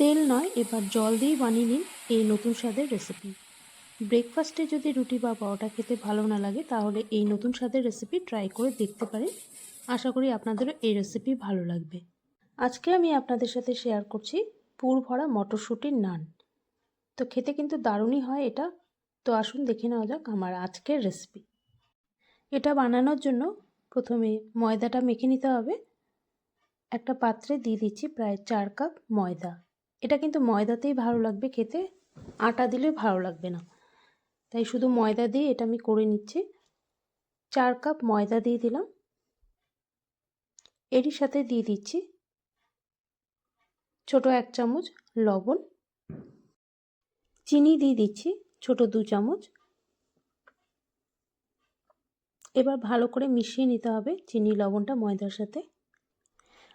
তেল নয়, এবার জল দিয়েই বানিয়ে নিন এই নতুন স্বাদের রেসিপি ব্রেকফাস্টে যদি রুটি বা পরোটা খেতে ভালো না লাগে, তাহলে এই নতুন স্বাদের রেসিপি ট্রাই করে দেখতে পারেন। আশা করি আপনাদেরও এই রেসিপি ভালো লাগবে। আজকে আমি আপনাদের সাথে শেয়ার করছি পুর ভরা মটরশুঁটির নান। তো খেতে কিন্তু দারুণই হয় এটা। তো আসুন দেখে নেওয়া যাক আমার আজকের রেসিপি এটা বানানোর জন্য প্রথমে ময়দাটা মেখে নিতে হবে। একটা পাত্রে দিয়ে দিচ্ছি প্রায় চার কাপ ময়দা। এটা কিন্তু ময়দাতেই ভালো লাগবে খেতে, আটা দিলে ভালো লাগবে না। তাই শুধু ময়দা দিয়ে এটা আমি করে নিচ্ছি। চার কাপ ময়দা দিয়ে দিলাম। এরই সাথে দিয়ে দিচ্ছি ছোট এক চামচ লবণ। চিনি দিয়ে দিচ্ছি ছোট দু চামচ। এবার ভালো করে মিশিয়ে নিতে হবে চিনি, লবণটা ময়দার সাথে।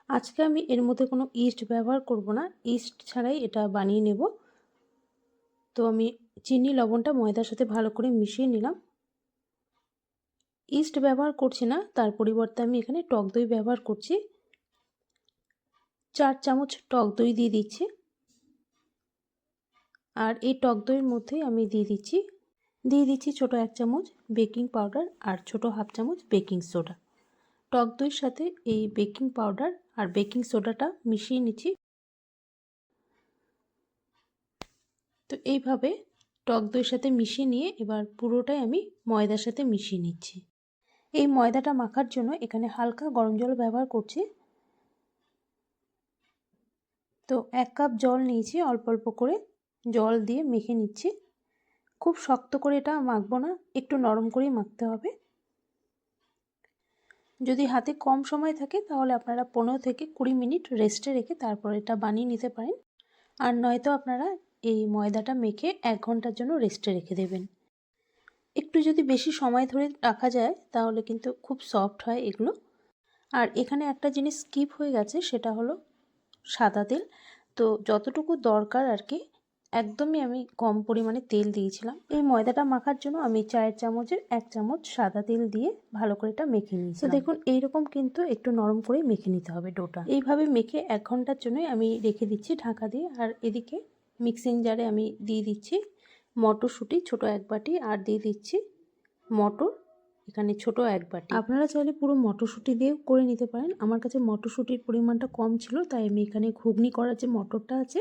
আজকে আমি এর মধ্যে কোনো ইস্ট ব্যবহার করব না। ইস্ট ছাড়াই এটা বানিয়ে নেব। তো আমি চিনি, লবণটা ময়দার সাথে ভালো করে মিশিয়ে নিলাম। ইস্ট ব্যবহার করছি না, তার পরিবর্তে আমি এখানে টক দই ব্যবহার করছি। চার চামচ টক দই দিয়ে দিচ্ছি। আর এই টক দইয়ের মধ্যেই আমি দিয়ে দিচ্ছি দিয়ে দিচ্ছি ছোট এক চামচ বেকিং পাউডার আর ছোট হাফ চামচ বেকিং সোডা টক দইয়ের সাথে এই বেকিং পাউডার আর বেকিং সোডাটা মিশিয়ে নিচ্ছি। তো এইভাবে টক দইয়ের সাথে মিশিয়ে নিয়ে এবার পুরোটাই আমি ময়দার সাথে মিশিয়ে নিচ্ছি। এই ময়দাটা মাখার জন্য এখানে হালকা গরম জল ব্যবহার করছি। তো এক কাপ জল নিয়েছি, অল্প অল্প করে জল দিয়ে মেখে নিচ্ছি। খুব শক্ত করে এটা মাখবো না, একটু নরম করেই মাখতে হবে। যদি হাতে কম সময় থাকে, তাহলে আপনারা পনেরো থেকে কুড়ি মিনিট রেস্টে রেখে তারপর এটা বানিয়ে নিতে পারেন। আর নয়তো আপনারা এই ময়দাটা মেখে এক ঘণ্টার জন্য রেস্টে রেখে দেবেন। একটু যদি বেশি সময় ধরে রাখা যায়, তাহলে কিন্তু খুব সফট হয় এগুলো। আর এখানে একটা জিনিস স্কিপ হয়ে গেছে, সেটা হলো সাদা তেল। তো যতটুকু দরকার আর কি একদমই আমি কম পরিমাণে তেল দিয়েছিলাম। এই ময়দাটা মাখার জন্য আমি চায়ের চামচের এক চামচ সাদা তেল দিয়ে ভালো করে এটা মেখে নিয়েছি তো দেখুন এইরকম কিন্তু একটু নরম করে মেখে নিতে হবে ডোটা। এইভাবে মেখে এক ঘণ্টার জন্য আমি রেখে দিচ্ছি ঢাকা দিয়ে। আর এদিকে মিক্সিং জারে আমি দিয়ে দিচ্ছি মটরশুঁটি ছোট এক বাটি আর দিয়ে দিচ্ছি মটর এখানে ছোট এক বাটি। আপনারা চাইলে পুরো মটরশুঁটি দিয়েও করে নিতে পারেন। আমার কাছে মটরশুঁটির পরিমাণটা কম ছিল, তাই আমি এখানে ঘুগনি করার যে মটরটা আছে,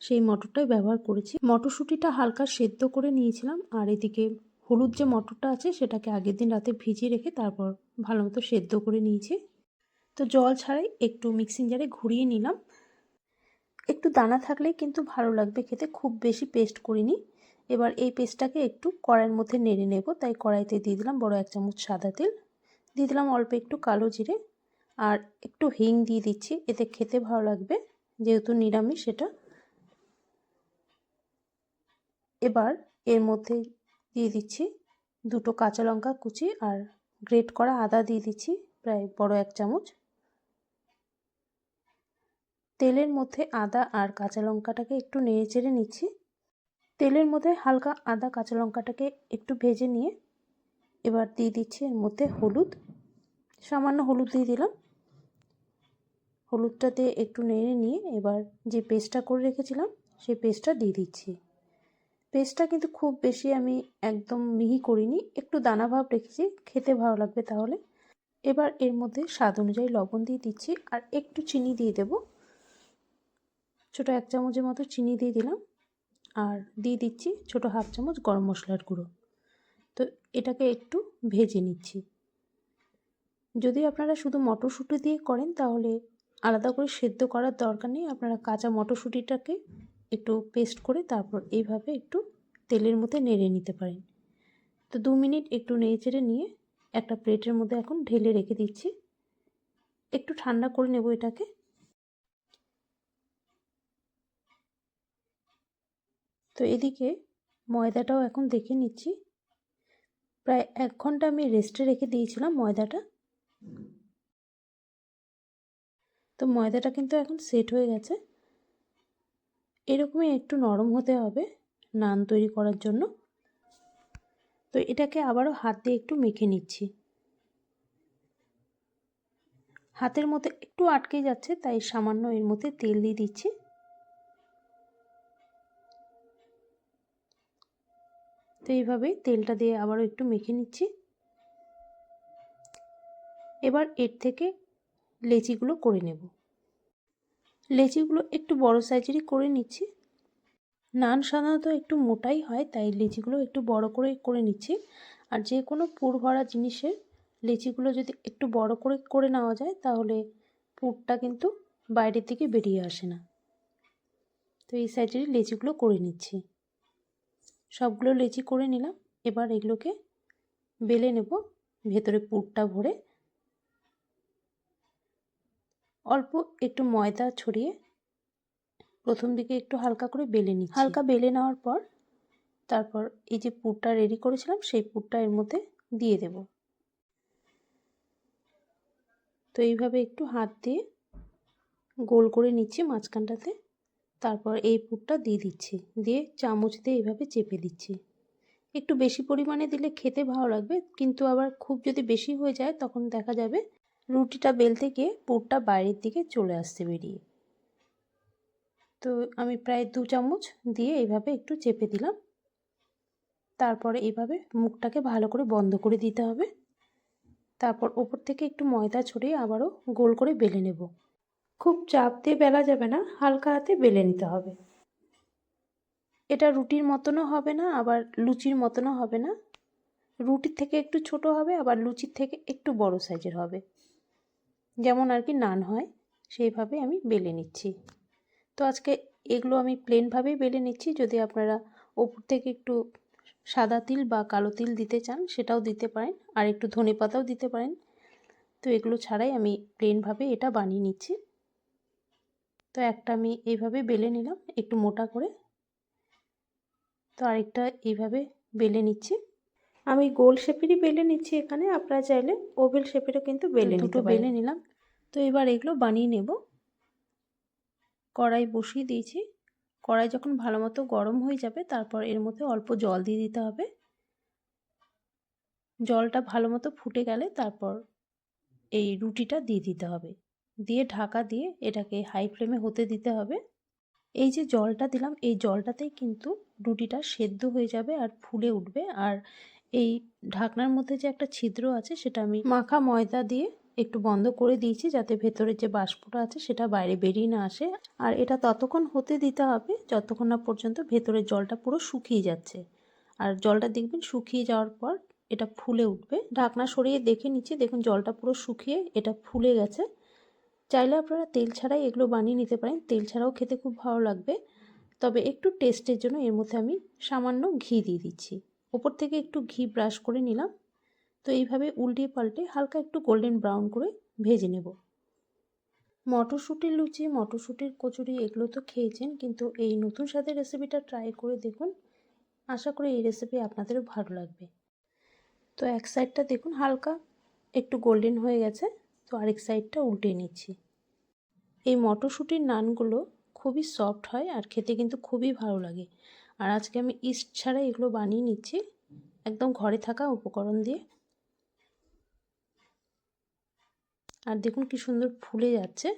সেই মটরটাই ব্যবহার করেছি। মটরশুঁটিটা হালকা সেদ্ধ করে নিয়েছিলাম, আর এদিকে হলুদ যে মটরটা আছে, সেটাকে আগের দিন রাতে ভিজিয়ে রেখে তারপর ভালো মতো সেদ্ধ করে নিয়েছি। তো জল ছাড়াই একটু মিক্সিং জারে ঘুরিয়ে নিলাম। একটু দানা থাকলেই কিন্তু ভালো লাগবে, খেতে খুব বেশি পেস্ট করিনি। এবার এই পেস্টটাকে একটু কড়াইয়ের মধ্যে নেড়ে নেব। তাই কড়াইতে দিয়ে দিলাম বড় এক চামচ সাদা তেল। দিয়ে দিলাম অল্প একটু কালো জিরে আর একটু হিং দিয়ে দিচ্ছি, এতে খেতে ভালো লাগবে, যেহেতু নিরামিষ সেটা এবার এর মধ্যে দিয়ে দিচ্ছি দুটো কাঁচা লঙ্কা কুচি আর গ্রেট করা আদা দিয়ে দিচ্ছি প্রায় বড় এক চামচ। তেলের মধ্যে আদা আর কাঁচা লঙ্কাটাকে একটু নেড়ে চেড়ে নিচ্ছি। তেলের মধ্যে হালকা আদা কাঁচা লঙ্কাটাকে একটু ভেজে নিয়ে এবার দিয়ে দিচ্ছি এর মধ্যে হলুদ। সামান্য হলুদ দিয়ে দিলাম। হলুদটা দিয়ে একটু নেড়ে নিয়ে এবার যে পেস্টটা করে রেখেছিলাম, সেই পেস্টটা দিয়ে দিচ্ছি। পেস্টটা কিন্তু খুব বেশি আমি একদম মিহি করিনি, একটু দানা ভাব রেখেছি, খেতে ভালো লাগবে তাহলে। এবার এর মধ্যে স্বাদ অনুযায়ী লবণ দিয়ে দিচ্ছি আর একটু চিনি দিয়ে দেব। ছোটো এক চামচের মতো চিনি দিয়ে দিলাম। আর দিয়ে দিচ্ছি ছোটো হাফ চামচ গরম মশলার গুঁড়ো। তো এটাকে একটু ভেজে নিচ্ছি। যদি আপনারা শুধু মটরশুঁটি দিয়ে করেন তাহলে আলাদা করে সেদ্ধ করার দরকার নেই। আপনারা কাঁচা মটরশুঁটিটাকে একটু পেস্ট করে তারপর এইভাবে একটু তেলের মধ্যে নেড়ে নিতে পারেন। তো দু মিনিট একটু নেড়ে নিয়ে একটা প্লেটের মধ্যে এখন ঢেলে রেখে দিচ্ছি। একটু ঠান্ডা করে নেব এটাকে। তো এদিকে ময়দাটাও এখন দেখে নিচ্ছি। প্রায় এক ঘণ্টা আমি রেস্টে রেখে দিয়েছিলাম ময়দাটা। তো ময়দাটা কিন্তু এখন সেট হয়ে গেছে। এরকমই একটু নরম হতে হবে নান তৈরি করার জন্য। তো এটাকে আবারও হাত দিয়ে একটু মেখে নিচ্ছি। হাতের মধ্যে একটু আটকে যাচ্ছে, তাই সামান্য এর মধ্যে তেল দিয়ে দিচ্ছি। তো এইভাবে তেলটা দিয়ে আবারও একটু মেখে নিচ্ছি। এবার এর থেকে লেচিগুলো করে নেব। লেচিগুলো একটু বড় সাইজেরই করে নিচ্ছি। নান সাধারণত একটু মোটাই হয়, তাই লেচিগুলো একটু বড় করে করে নিচ্ছি। আর যে কোনো পুর ভরা জিনিসের লেচিগুলো যদি একটু বড় করে করে নেওয়া যায়, তাহলে পুরটা কিন্তু বাইরের থেকে বেরিয়ে আসে না। তো এই সাইজেরই লেচিগুলো করে নিচ্ছি। সবগুলো লেচি করে নিলাম। এবার এগুলোকে বেলে নেব। ভেতরে পুরটা ভরে অল্প একটু ময়দা ছড়িয়ে প্রথম দিকে একটু হালকা করে বেলে নিই হালকা বেলে নেওয়ার পর তারপর এই যে পুরটা রেডি করেছিলাম, সেই পুরটা এর মধ্যে দিয়ে দেব। তো এইভাবে একটু হাত দিয়ে গোল করে নিচ্ছি মাঝখানটাতে। তারপর এই পুরটা দিয়ে দিচ্ছি। দিয়ে চামচ দিয়ে এইভাবে চেপে দিচ্ছি। একটু বেশি পরিমাণে দিলে খেতে ভালো লাগবে, কিন্তু আবার খুব যদি বেশি হয়ে যায়, তখন দেখা যাবে রুটিটা বেলতে গিয়ে পুরটা বাইরের দিকে চলে আসছে বেরিয়ে। তো আমি প্রায় দু চামচ দিয়ে এইভাবে একটু চেপে দিলাম। তারপরে এইভাবে মুখটাকে ভালো করে বন্ধ করে দিতে হবে। তারপর ওপর থেকে একটু ময়দা ছড়িয়ে আবারও গোল করে বেলে নেব। খুব চাপ দিয়ে বেলা যাবে না, হালকা হাতে বেলে নিতে হবে। এটা রুটির মতনও হবে না, আবার লুচির মতনও হবে না। রুটির থেকে একটু ছোট হবে, আবার লুচির থেকে একটু বড় সাইজের হবে। যেমন আর কি নান হয়, সেইভাবে আমি বেলে নিচ্ছি। তো আজকে এগুলো আমি প্লেনভাবেই বেলে নিচ্ছি। যদি আপনারা ওপর থেকে একটু সাদা তিল বা কালো তিল দিতে চান, সেটাও দিতে পারেন। আর একটু ধনে পাতাও দিতে পারেন। তো এগুলো ছাড়াই আমি প্লেনভাবে এটা বানিয়ে নিচ্ছি। তো একটা আমি এইভাবে বেলে নিলাম একটু মোটা করে। তো আরেকটা এইভাবে বেলে নিচ্ছি। আমি গোল শেপেরই বেলে নিচ্ছি এখানে আপনারা চাইলে ওভেল শেপেরও কিন্তু বেলে দুটো বেলে নিলাম। তো এবার এগুলো বানিয়ে নেব। কড়াই বসিয়ে দিয়েছি। কড়াই যখন ভালো মতো গরম হয়ে যাবে তারপর এর মধ্যে অল্প জল দিয়ে দিতে হবে। জলটা ভালো মতো ফুটে গেলে তারপর এই রুটিটা দিয়ে দিতে হবে। দিয়ে ঢাকা দিয়ে এটাকে হাই ফ্লেমে হতে দিতে হবে। এই যে জলটা দিলাম, এই জলটাতেই কিন্তু রুটিটা সেদ্ধ হয়ে যাবে আর ফুলে উঠবে। আর এই ঢাকনার মধ্যে যে একটা ছিদ্র আছে, সেটা আমি মাখা ময়দা দিয়ে একটু বন্ধ করে দিয়েছি যাতে ভেতরের যে বাষ্পটা আছে, সেটা বাইরে বেরিয়ে না আসে। আর এটা ততক্ষণ হতে দিতে হবে যতক্ষণ না পর্যন্ত ভেতরের জলটা পুরো শুকিয়ে যাচ্ছে। আর জলটা দেখবেন শুকিয়ে যাওয়ার পর এটা ফুলে উঠবে। ঢাকনা সরিয়ে দেখে নিচ্ছি, দেখুন জলটা পুরো শুকিয়ে এটা ফুলে গেছে। চাইলে আপনারা তেল ছাড়াই এগুলো বানিয়ে নিতে পারেন। তেল ছাড়াও খেতে খুব ভালো লাগবে। তবে একটু টেস্টের জন্য এর মধ্যে আমি সামান্য ঘি দিয়ে দিচ্ছি। ওপর থেকে একটু ঘি ব্রাশ করে নিলাম। তো এইভাবে উল্টে পাল্টে হালকা একটু গোল্ডেন ব্রাউন করে ভেজে নেব। মটরশুঁটির লুচি, মটরশুঁটির কচুরি এগুলো তো খেয়েছেন, কিন্তু এই নতুন স্বাদের রেসিপিটা ট্রাই করে দেখুন। আশা করি এই রেসিপি আপনাদেরও ভালো লাগবে। তো এক সাইডটা দেখুন, হালকা একটু গোল্ডেন হয়ে গেছে। তো আরেক সাইডটা উল্টে নিচ্ছি। এই মটরশুঁটির নানগুলো খুবই সফট হয় আর খেতে কিন্তু খুবই ভালো লাগে। আর আজকে আমি ইস্ট ছাড়া এগুলো বানিয়ে নিচ্ছি একদম ঘরে থাকা উপকরণ দিয়ে। আর দেখুন কি সুন্দর ফুলে যাচ্ছে।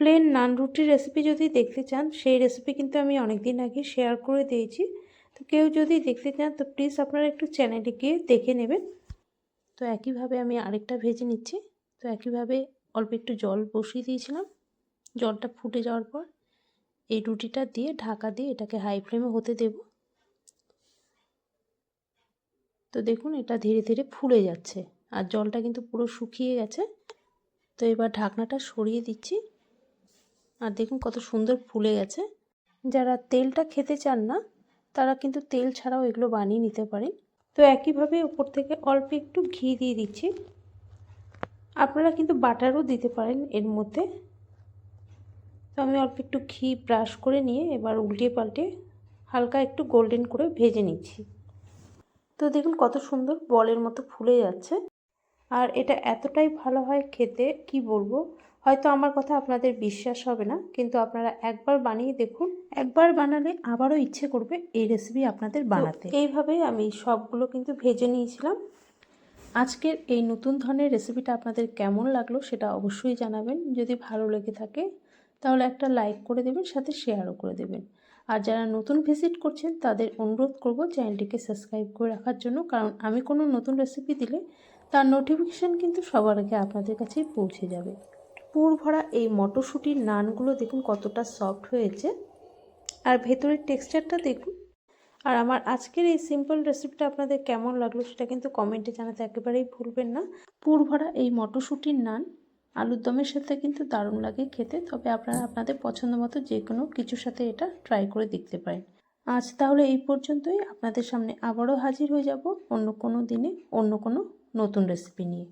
প্লেন নান রুটির রেসিপি যদি দেখতে চান, সেই রেসিপি কিন্তু আমি অনেক দিন আগে শেয়ার করে দিয়েছি। তো কেউ যদি দেখতে চান, তো প্লিজ আপনারা একটু চ্যানেলে গিয়ে দেখে নেবেন। তো একইভাবে আমি আরেকটা ভেজে নিচ্ছি। তো একইভাবে অল্প একটু জল বসিয়ে দিয়েছিলাম। জলটা ফুটে যাওয়ার পর এই রুটিটা দিয়ে ঢাকা দিয়ে এটাকে হাই ফ্লেমে হতে দেব। তো দেখুন এটা ধীরে ধীরে ফুলে যাচ্ছে আর জলটা কিন্তু পুরো শুকিয়ে গেছে। তো এবার ঢাকনাটা সরিয়ে দিচ্ছি আর দেখুন কত সুন্দর ফুলে গেছে। যারা তেলটা খেতে চান না, তারা কিন্তু তেল ছাড়াও এগুলো বানিয়ে নিতে পারেন। তো একইভাবে উপর থেকে অল্প একটু ঘি দিয়ে দিচ্ছি। আপনারা কিন্তু বাটারও দিতে পারেন এর মধ্যে। তো আমি অল্প একটু ঘি ব্রাশ করে নিয়ে এবার উল্টিয়ে পাল্টে হালকা একটু গোল্ডেন করে ভেজে নিচ্ছি। তো দেখুন কত সুন্দর বলের মতো ফুলে যাচ্ছে। আর এটা এতটাই ভালো হয় খেতে কি বলব? হয়তো আমার কথা আপনাদের বিশ্বাস হবে না কিন্তু আপনারা একবার বানিয়ে দেখুন। একবার বানালে আবারও ইচ্ছে করবে এই রেসিপি আপনাদের বানাতে। এইভাবে আমি সবগুলো কিন্তু ভেজে নিয়েছিলাম। আজকের এই নতুন ধরনের রেসিপিটা আপনাদের কেমন লাগল সেটা অবশ্যই জানাবেন। যদি ভালো লেগে থাকে, তাহলে একটা লাইক করে দেবেন, সাথে শেয়ারও করে দেবেন। আর যারা নতুন ভিজিট করছেন, তাদের অনুরোধ করব চ্যানেলটিকে সাবস্ক্রাইব করে রাখার জন্য, কারণ আমি কোনো নতুন রেসিপি দিলে তার নোটিফিকেশান কিন্তু সবার আগে আপনাদের কাছেই পৌঁছে যাবে। পুর ভরা এই মটরশুঁটির নানগুলো দেখুন কতটা সফট হয়েছে। আর ভেতরের টেক্সচারটা দেখুন আর আমার আজকের এই সিম্পল রেসিপিটা আপনাদের কেমন লাগল সেটা কিন্তু কমেন্টে জানাতে একেবারেই ভুলবেন না। পুর ভরা এই মটরশুঁটির নান আলুর দমের সাথে কিন্তু দারুণ লাগে খেতে, তবে আপনারা আপনাদের পছন্দ মতো যে কোনো কিছুর সাথে এটা ট্রাই করে দেখতে পারেন। আজ তাহলে এই পর্যন্তই। আপনাদের সামনে আবারও হাজির হয়ে যাব অন্য কোনো দিনে অন্য কোনো নতুন রেসিপি নিয়ে।